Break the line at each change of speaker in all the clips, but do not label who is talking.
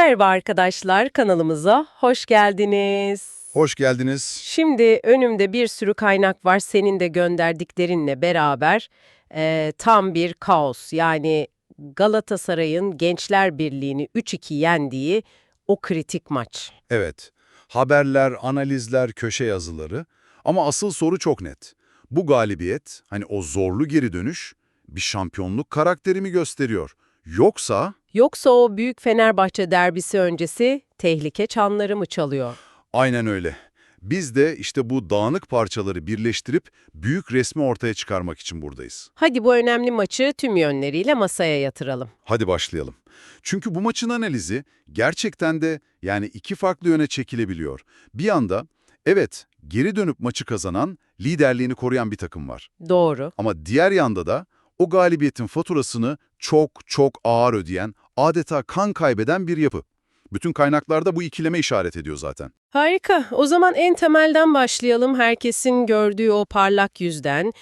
Merhaba arkadaşlar, kanalımıza hoş geldiniz.
Hoş geldiniz.
Şimdi önümde bir sürü kaynak var senin de gönderdiklerinle beraber eee, tam bir kaos. Yani Galatasaray'ın Gençler Birliği'ni 3-2 yendiği o kritik maç.
Evet, haberler, analizler, köşe yazıları ama asıl soru çok net. Bu galibiyet, hani o zorlu geri dönüş bir şampiyonluk karakteri mi gösteriyor? Yoksa
Yoksa o büyük Fenerbahçe derbisi öncesi tehlike çanları mı çalıyor?
aynen öyle. Biz de işte bu dağınık parçaları birleştirip büyük resmi ortaya çıkarmak için buradayız.
Hadi bu önemli maçı tüm yönleriyle masaya yatıralım.
Hadi başlayalım. Çünkü bu maçın analizi gerçekten de yani iki farklı yöne çekilebiliyor. Bir anda evet geri dönüp maçı kazanan, liderliğini koruyan bir takım var.
Doğru.
Ama diğer yanda da o galibiyetin faturasını çok çok ağır ödeyen, adeta kan kaybeden bir yapı. Bütün kaynaklarda bu ikileme işaret ediyor zaten.
Harika. O zaman en temelden başlayalım. Herkesin gördüğü o parlak yüzden.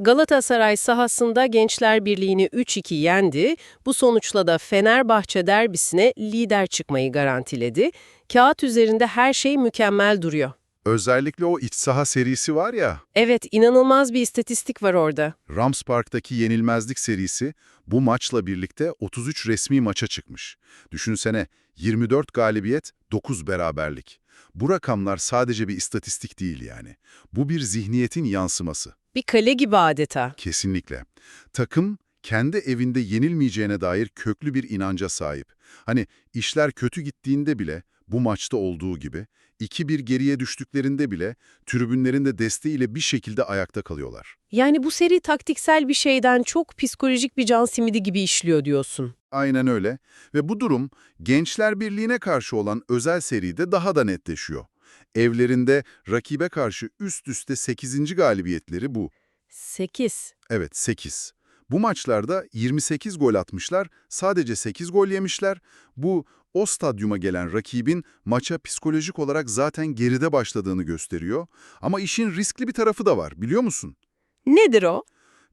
Galatasaray sahasında Gençler Birliği'ni 3-2 yendi. Bu sonuçla da Fenerbahçe derbisine lider çıkmayı garantiledi. Kağıt üzerinde her şey mükemmel duruyor.
Özellikle o iç saha serisi var ya,
Evet, inanılmaz bir istatistik var orada.
Rams Park'taki yenilmezlik serisi bu maçla birlikte 33 resmi maça çıkmış. Düşünsene 24 galibiyet, 9 beraberlik. Bu rakamlar sadece bir istatistik değil yani. Bu bir zihniyetin yansıması.
Bir kale gibi adeta.
Kesinlikle. Takım kendi evinde yenilmeyeceğine dair köklü bir inanca sahip. Hani işler kötü gittiğinde bile bu maçta olduğu gibi 2-1 geriye düştüklerinde bile tribünlerin de desteğiyle bir şekilde ayakta kalıyorlar.
Yani bu seri taktiksel bir şeyden çok psikolojik bir can simidi gibi işliyor diyorsun.
Aynen öyle ve bu durum Gençler Birliği'ne karşı olan özel seride daha da netleşiyor. Evlerinde rakibe karşı üst üste 8. galibiyetleri bu.
8.
Evet 8. Bu maçlarda 28 gol atmışlar, sadece 8 gol yemişler. Bu o stadyuma gelen rakibin maça psikolojik olarak zaten geride başladığını gösteriyor. Ama işin riskli bir tarafı da var biliyor musun?
Nedir o?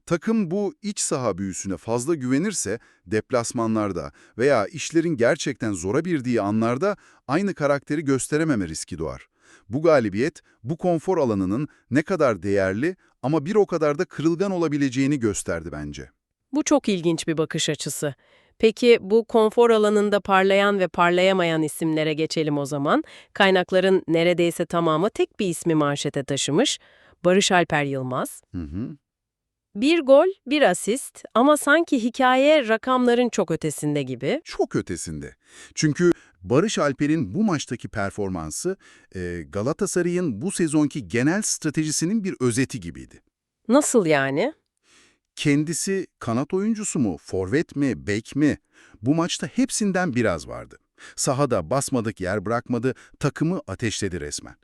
Takım bu iç saha büyüsüne fazla güvenirse deplasmanlarda veya işlerin gerçekten zora birdiği anlarda aynı karakteri gösterememe riski doğar. Bu galibiyet, bu konfor alanının ne kadar değerli ama bir o kadar da kırılgan olabileceğini gösterdi bence.
Bu çok ilginç bir bakış açısı. Peki bu konfor alanında parlayan ve parlayamayan isimlere geçelim o zaman. Kaynakların neredeyse tamamı tek bir ismi manşete taşımış. Barış Alper Yılmaz.
Hı hı.
Bir gol, bir asist ama sanki hikaye rakamların çok ötesinde gibi.
Çok ötesinde. Çünkü Barış Alper'in bu maçtaki performansı e, Galatasaray'ın bu sezonki genel stratejisinin bir özeti gibiydi.
Nasıl yani?
Kendisi kanat oyuncusu mu, forvet mi, bek mi? Bu maçta hepsinden biraz vardı. Sahada basmadık yer bırakmadı, takımı ateşledi resmen.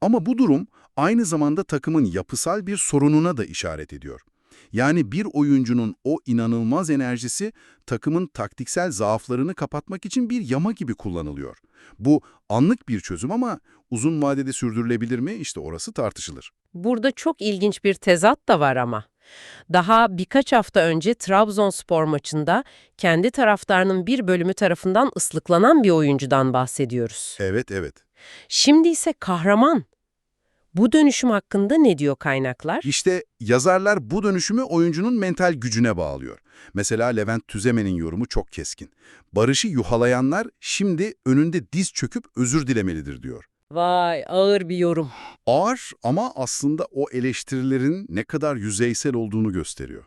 Ama bu durum aynı zamanda takımın yapısal bir sorununa da işaret ediyor. Yani bir oyuncunun o inanılmaz enerjisi takımın taktiksel zaaflarını kapatmak için bir yama gibi kullanılıyor. Bu anlık bir çözüm ama uzun vadede sürdürülebilir mi? İşte orası tartışılır.
Burada çok ilginç bir tezat da var ama. Daha birkaç hafta önce Trabzonspor maçında kendi taraftarının bir bölümü tarafından ıslıklanan bir oyuncudan bahsediyoruz.
Evet, evet.
Şimdi ise kahraman. Bu dönüşüm hakkında ne diyor kaynaklar?
İşte yazarlar bu dönüşümü oyuncunun mental gücüne bağlıyor. Mesela Levent Tüzemen'in yorumu çok keskin. Barış'ı yuhalayanlar şimdi önünde diz çöküp özür dilemelidir diyor.
Vay ağır bir yorum.
Ağır ama aslında o eleştirilerin ne kadar yüzeysel olduğunu gösteriyor.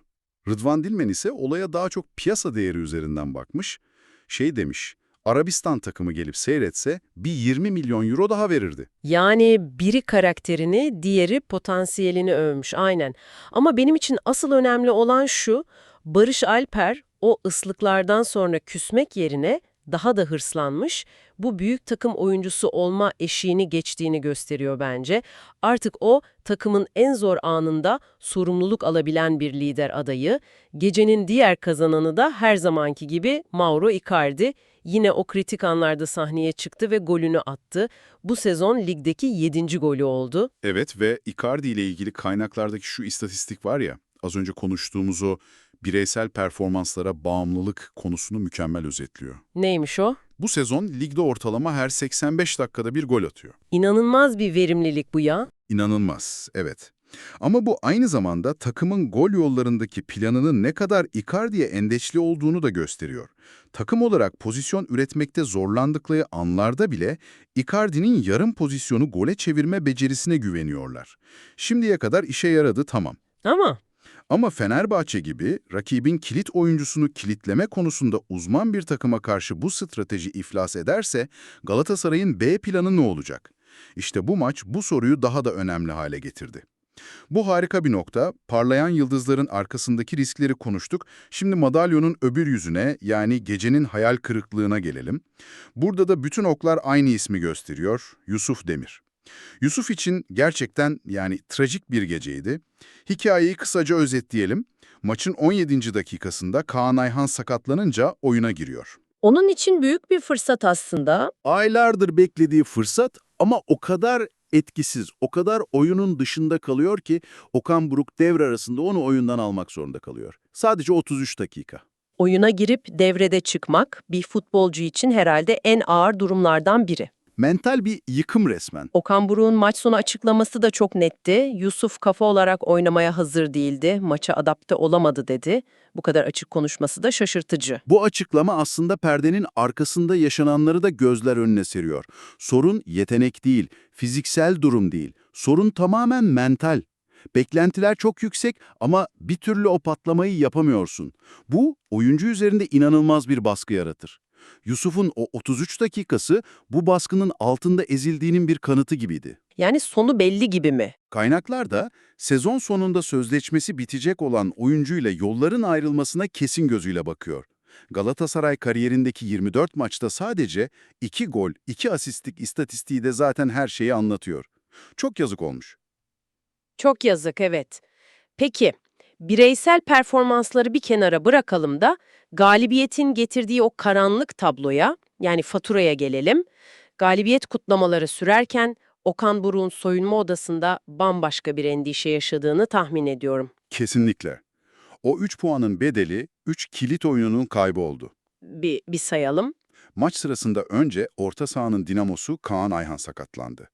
Rıdvan Dilmen ise olaya daha çok piyasa değeri üzerinden bakmış. Şey demiş, Arabistan takımı gelip seyretse bir 20 milyon euro daha verirdi.
Yani biri karakterini, diğeri potansiyelini övmüş aynen. Ama benim için asıl önemli olan şu, Barış Alper o ıslıklardan sonra küsmek yerine daha da hırslanmış, bu büyük takım oyuncusu olma eşiğini geçtiğini gösteriyor bence. Artık o takımın en zor anında sorumluluk alabilen bir lider adayı. Gecenin diğer kazananı da her zamanki gibi Mauro Icardi. Yine o kritik anlarda sahneye çıktı ve golünü attı. Bu sezon ligdeki 7. golü oldu.
Evet ve Icardi ile ilgili kaynaklardaki şu istatistik var ya, az önce konuştuğumuz o bireysel performanslara bağımlılık konusunu mükemmel özetliyor.
Neymiş o?
Bu sezon ligde ortalama her 85 dakikada bir gol atıyor.
İnanılmaz bir verimlilik bu ya.
İnanılmaz, evet. Ama bu aynı zamanda takımın gol yollarındaki planının ne kadar Icardi'ye endeçli olduğunu da gösteriyor. Takım olarak pozisyon üretmekte zorlandıkları anlarda bile Icardi'nin yarım pozisyonu gole çevirme becerisine güveniyorlar. Şimdiye kadar işe yaradı tamam.
Ama
Ama Fenerbahçe gibi rakibin kilit oyuncusunu kilitleme konusunda uzman bir takıma karşı bu strateji iflas ederse Galatasaray'ın B planı ne olacak? İşte bu maç bu soruyu daha da önemli hale getirdi. Bu harika bir nokta. Parlayan yıldızların arkasındaki riskleri konuştuk. Şimdi madalyonun öbür yüzüne yani gecenin hayal kırıklığına gelelim. Burada da bütün oklar aynı ismi gösteriyor. Yusuf Demir. Yusuf için gerçekten yani trajik bir geceydi. Hikayeyi kısaca özetleyelim. Maçın 17. dakikasında Kaan Ayhan sakatlanınca oyuna giriyor.
onun için büyük bir fırsat aslında.
aylardır beklediği fırsat ama o kadar etkisiz, o kadar oyunun dışında kalıyor ki Okan Buruk devre arasında onu oyundan almak zorunda kalıyor. Sadece 33 dakika.
Oyuna girip devrede çıkmak bir futbolcu için herhalde en ağır durumlardan biri.
Mental bir yıkım resmen.
Okan Buruk'un maç sonu açıklaması da çok netti. Yusuf kafa olarak oynamaya hazır değildi, maça adapte olamadı dedi. Bu kadar açık konuşması da şaşırtıcı.
Bu açıklama aslında perdenin arkasında yaşananları da gözler önüne seriyor. Sorun yetenek değil, fiziksel durum değil. Sorun tamamen mental. Beklentiler çok yüksek ama bir türlü o patlamayı yapamıyorsun. Bu oyuncu üzerinde inanılmaz bir baskı yaratır. Yusuf'un o 33 dakikası bu baskının altında ezildiğinin bir kanıtı gibiydi.
Yani sonu belli gibi mi?
Kaynaklar da sezon sonunda sözleşmesi bitecek olan oyuncuyla yolların ayrılmasına kesin gözüyle bakıyor. Galatasaray kariyerindeki 24 maçta sadece 2 gol, 2 asistlik istatistiği de zaten her şeyi anlatıyor. Çok yazık olmuş.
Çok yazık, evet. Peki, bireysel performansları bir kenara bırakalım da galibiyetin getirdiği o karanlık tabloya, yani faturaya gelelim. Galibiyet kutlamaları sürerken Okan Buruk'un soyunma odasında bambaşka bir endişe yaşadığını tahmin ediyorum.
Kesinlikle. O 3 puanın bedeli 3 kilit oyununun kaybı oldu.
Bir, bir sayalım.
Maç sırasında önce orta sahanın dinamosu Kaan Ayhan sakatlandı.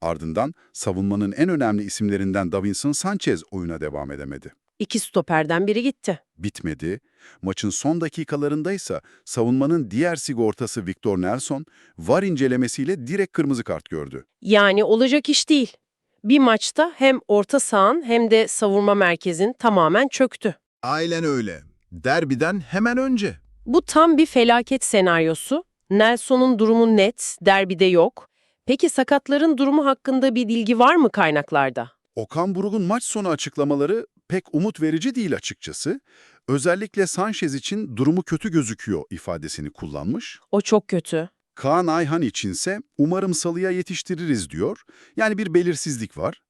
Ardından savunmanın en önemli isimlerinden Davinson Sanchez oyuna devam edemedi.
İki stoperden biri gitti.
bitmedi. Maçın son dakikalarında ise savunmanın diğer sigortası Victor Nelson, VAR incelemesiyle direkt kırmızı kart gördü.
Yani olacak iş değil. Bir maçta hem orta sahan hem de savunma merkezin tamamen çöktü.
Aynen öyle. Derbiden hemen önce.
Bu tam bir felaket senaryosu. Nelson'un durumu net, derbide yok. Peki sakatların durumu hakkında bir bilgi var mı kaynaklarda?
Okan Buruk'un maç sonu açıklamaları pek umut verici değil açıkçası. Özellikle Sanchez için durumu kötü gözüküyor ifadesini kullanmış.
O çok kötü.
Kaan Ayhan içinse umarım salıya yetiştiririz diyor. Yani bir belirsizlik var.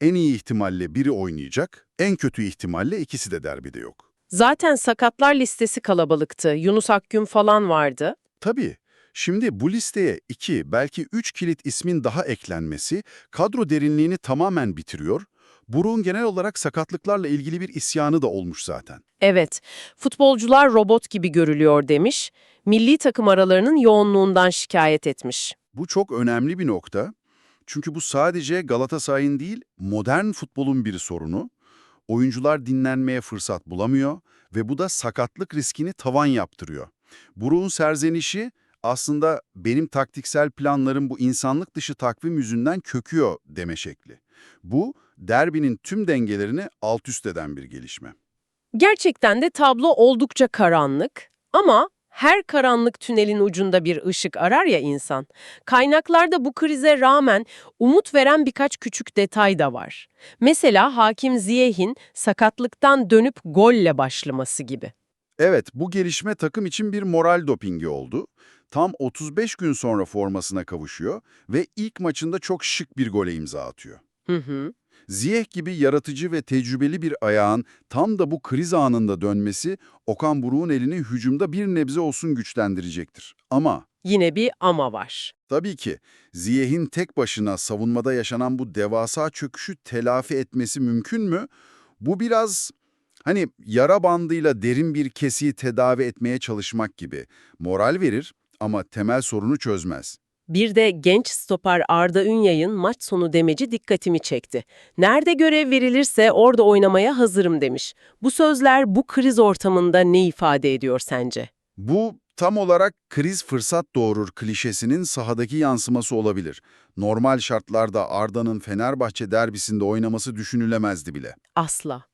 En iyi ihtimalle biri oynayacak, en kötü ihtimalle ikisi de derbide yok.
Zaten sakatlar listesi kalabalıktı. Yunus Akgün falan vardı.
Tabii. Şimdi bu listeye iki, belki üç kilit ismin daha eklenmesi kadro derinliğini tamamen bitiriyor. Buruk'un genel olarak sakatlıklarla ilgili bir isyanı da olmuş zaten.
Evet, futbolcular robot gibi görülüyor demiş. Milli takım aralarının yoğunluğundan şikayet etmiş.
Bu çok önemli bir nokta. Çünkü bu sadece Galatasaray'ın değil, modern futbolun bir sorunu. Oyuncular dinlenmeye fırsat bulamıyor ve bu da sakatlık riskini tavan yaptırıyor. Buruk'un serzenişi aslında benim taktiksel planlarım bu insanlık dışı takvim yüzünden köküyor deme şekli. Bu, derbinin tüm dengelerini alt üst eden bir gelişme.
Gerçekten de tablo oldukça karanlık ama her karanlık tünelin ucunda bir ışık arar ya insan. Kaynaklarda bu krize rağmen umut veren birkaç küçük detay da var. Mesela Hakim Ziyeh'in sakatlıktan dönüp golle başlaması gibi.
Evet, bu gelişme takım için bir moral dopingi oldu. Tam 35 gün sonra formasına kavuşuyor ve ilk maçında çok şık bir gole imza atıyor.
Hı hı.
Ziyech gibi yaratıcı ve tecrübeli bir ayağın tam da bu kriz anında dönmesi Okan Buruk'un elini hücumda bir nebze olsun güçlendirecektir. Ama
Yine bir ama var.
tabii ki Ziyech'in tek başına savunmada yaşanan bu devasa çöküşü telafi etmesi mümkün mü? Bu biraz hani yara bandıyla derin bir kesiyi tedavi etmeye çalışmak gibi. Moral verir ama temel sorunu çözmez.
Bir de genç stoper Arda Ünyay'ın maç sonu demeci dikkatimi çekti. Nerede görev verilirse orada oynamaya hazırım demiş. Bu sözler bu kriz ortamında ne ifade ediyor sence?
Bu tam olarak kriz fırsat doğurur klişesinin sahadaki yansıması olabilir. Normal şartlarda Arda'nın Fenerbahçe derbisinde oynaması düşünülemezdi bile.
Asla.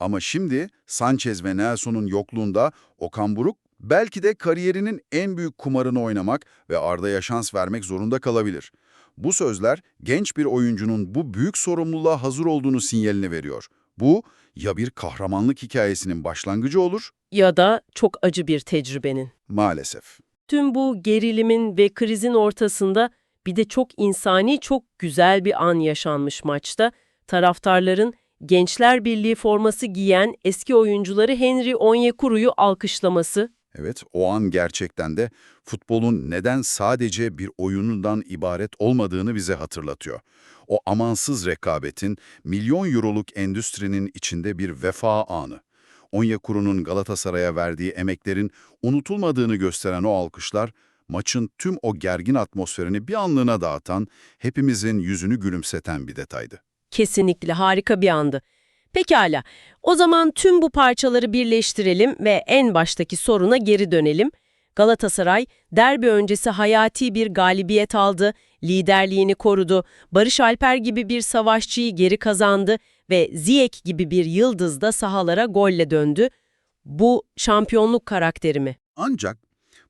Ama şimdi Sanchez ve Nelson'un yokluğunda Okan Buruk belki de kariyerinin en büyük kumarını oynamak ve Arda'ya şans vermek zorunda kalabilir. Bu sözler genç bir oyuncunun bu büyük sorumluluğa hazır olduğunu sinyalini veriyor. Bu ya bir kahramanlık hikayesinin başlangıcı olur
Ya da çok acı bir tecrübenin.
maalesef.
Tüm bu gerilimin ve krizin ortasında bir de çok insani, çok güzel bir an yaşanmış maçta. Taraftarların Gençler Birliği forması giyen eski oyuncuları Henry Onyekuru'yu alkışlaması.
Evet, o an gerçekten de futbolun neden sadece bir oyunundan ibaret olmadığını bize hatırlatıyor. O amansız rekabetin, milyon euroluk endüstrinin içinde bir vefa anı. Onyekuru'nun Galatasaray'a verdiği emeklerin unutulmadığını gösteren o alkışlar, maçın tüm o gergin atmosferini bir anlığına dağıtan, hepimizin yüzünü gülümseten bir detaydı.
Kesinlikle harika bir andı. Pekala, o zaman tüm bu parçaları birleştirelim ve en baştaki soruna geri dönelim. Galatasaray, derbi öncesi hayati bir galibiyet aldı, liderliğini korudu, Barış Alper gibi bir savaşçıyı geri kazandı ve Ziyech gibi bir yıldız da sahalara golle döndü. Bu şampiyonluk karakteri mi?
Ancak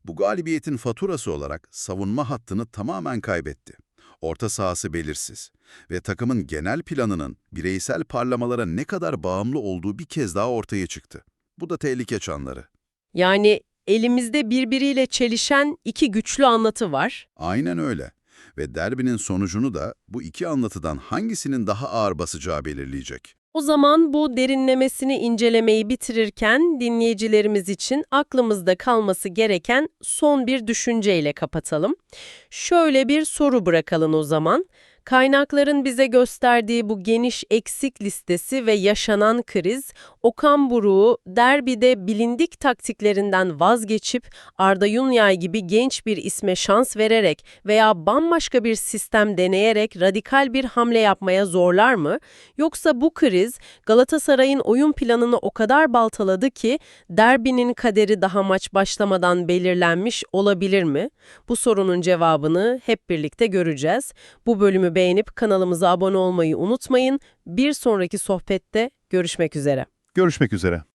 bu galibiyetin faturası olarak savunma hattını tamamen kaybetti. Orta sahası belirsiz ve takımın genel planının bireysel parlamalara ne kadar bağımlı olduğu bir kez daha ortaya çıktı. Bu da tehlike çanları.
Yani elimizde birbiriyle çelişen iki güçlü anlatı var.
Aynen öyle. Ve derbinin sonucunu da bu iki anlatıdan hangisinin daha ağır basacağı belirleyecek.
O zaman bu derinlemesini incelemeyi bitirirken dinleyicilerimiz için aklımızda kalması gereken son bir düşünceyle kapatalım. Şöyle bir soru bırakalım o zaman. Kaynakların bize gösterdiği bu geniş eksik listesi ve yaşanan kriz, Okan Buruk'u derbide bilindik taktiklerinden vazgeçip Arda Yunyay gibi genç bir isme şans vererek veya bambaşka bir sistem deneyerek radikal bir hamle yapmaya zorlar mı? Yoksa bu kriz Galatasaray'ın oyun planını o kadar baltaladı ki derbinin kaderi daha maç başlamadan belirlenmiş olabilir mi? Bu sorunun cevabını hep birlikte göreceğiz. Bu bölümü beğenip kanalımıza abone olmayı unutmayın. Bir sonraki sohbette görüşmek üzere.
Görüşmek üzere.